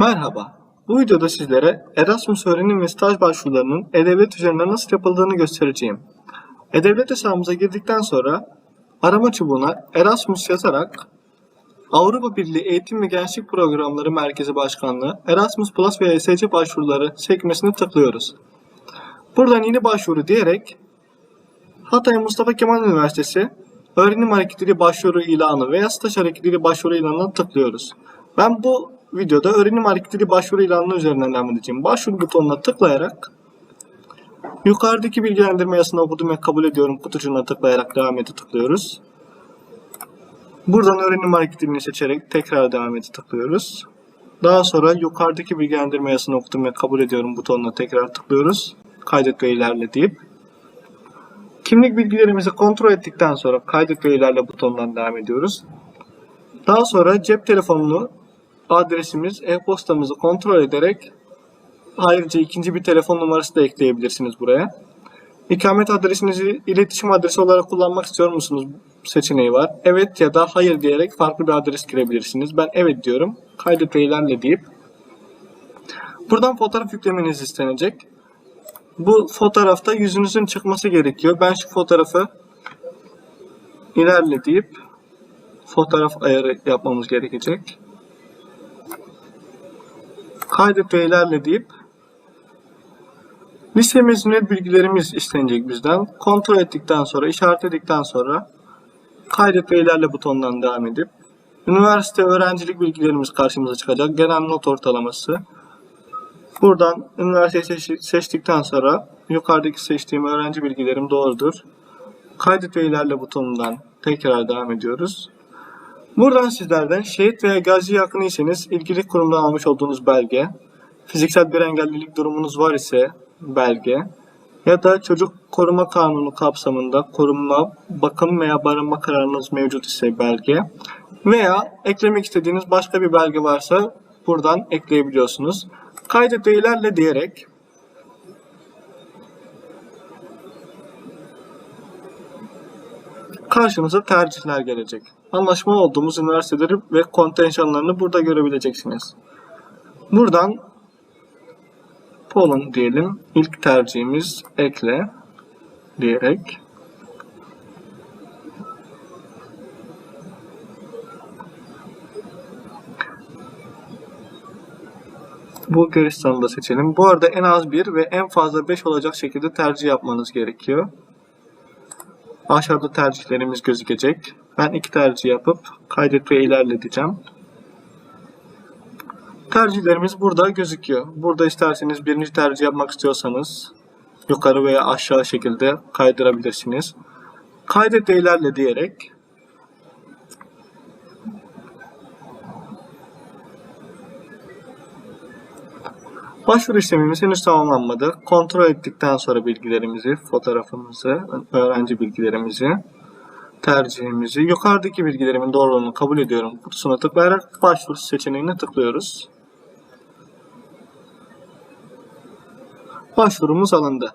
Merhaba. Bu videoda sizlere Erasmus öğrenim ve staj başvurularının E-Devlet üzerinden nasıl yapıldığını göstereceğim. E-Devlet hesabımıza girdikten sonra arama çubuğuna Erasmus yazarak Avrupa Birliği Eğitim ve Gençlik Programları Merkezi Başkanlığı Erasmus Plus ve ESC başvuruları sekmesini tıklıyoruz. Buradan yeni başvuru diyerek Hatay Mustafa Kemal Üniversitesi Öğrenim Hareketleri Başvuru ilanı veya Staj Hareketleri Başvuru ilanına tıklıyoruz. Ben bu videoda Öğrenim Hareketleri Başvuru ilanı üzerinden devam edeceğim. Başvuru butonuna tıklayarak yukarıdaki bilgilendirme yazısını okudum ve kabul ediyorum kutucuğuna tıklayarak devam ete tıklıyoruz. Buradan öğrenim hareketini seçerek tekrar devam ete tıklıyoruz. Daha sonra yukarıdaki bilgilendirme yazısını okudum ve kabul ediyorum butonuna tekrar tıklıyoruz. Kaydet ve ilerle deyip Kimlik bilgilerimizi kontrol ettikten sonra kaydet ve ilerle butonundan devam ediyoruz. Daha sonra cep telefonunu adresimiz, e-postamızı kontrol ederek ayrıca ikinci bir telefon numarası da ekleyebilirsiniz buraya. İkamet adresinizi iletişim adresi olarak kullanmak istiyor musunuz seçeneği var. Evet ya da hayır diyerek farklı bir adres girebilirsiniz. Ben evet diyorum. Kaydet ve ilerle deyip buradan fotoğraf yüklemeniz istenecek. Bu fotoğrafta yüzünüzün çıkması gerekiyor. Ben şu fotoğrafı ilerle deyip fotoğraf ayarı yapmamız gerekecek. Kaydet ve ilerle deyip lise mezuniyet bilgilerimiz istenecek bizden. Kontrol ettikten sonra, işaretledikten sonra kaydet ve ilerle butonundan devam edip üniversite öğrencilik bilgilerimiz karşımıza çıkacak. Genel not ortalaması, Buradan üniversiteyi seç- seçtikten sonra yukarıdaki seçtiğim öğrenci bilgilerim doğrudur. Kaydet ve ilerle butonundan tekrar devam ediyoruz. Buradan sizlerden şehit veya gazi yakınıysanız ilgili kurumdan almış olduğunuz belge, fiziksel bir engellilik durumunuz var ise belge ya da çocuk koruma kanunu kapsamında korunma, bakım veya barınma kararınız mevcut ise belge veya eklemek istediğiniz başka bir belge varsa buradan ekleyebiliyorsunuz. Kaydet ve ilerle diyerek karşınıza tercihler gelecek. Anlaşmalı olduğumuz üniversiteleri ve kontenjanlarını burada görebileceksiniz. Buradan Poland diyelim. İlk tercihimiz ekle diyerek Bulgaristan'ı da seçelim. Bu arada en az 1 ve en fazla 5 olacak şekilde tercih yapmanız gerekiyor. Aşağıda tercihlerimiz gözükecek. Ben iki tercih yapıp kaydet ve ilerle diyeceğim. Tercihlerimiz burada gözüküyor. Burada isterseniz birinci tercih yapmak istiyorsanız yukarı veya aşağı şekilde kaydırabilirsiniz. Kaydet ve ilerle diyerek Başvuru işlemimiz henüz tamamlanmadı. Kontrol ettikten sonra bilgilerimizi, fotoğrafımızı, öğrenci bilgilerimizi, tercihimizi, yukarıdaki bilgilerimin doğruluğunu kabul ediyorum kutusuna tıklayarak başvuru seçeneğine tıklıyoruz. Başvurumuz alındı.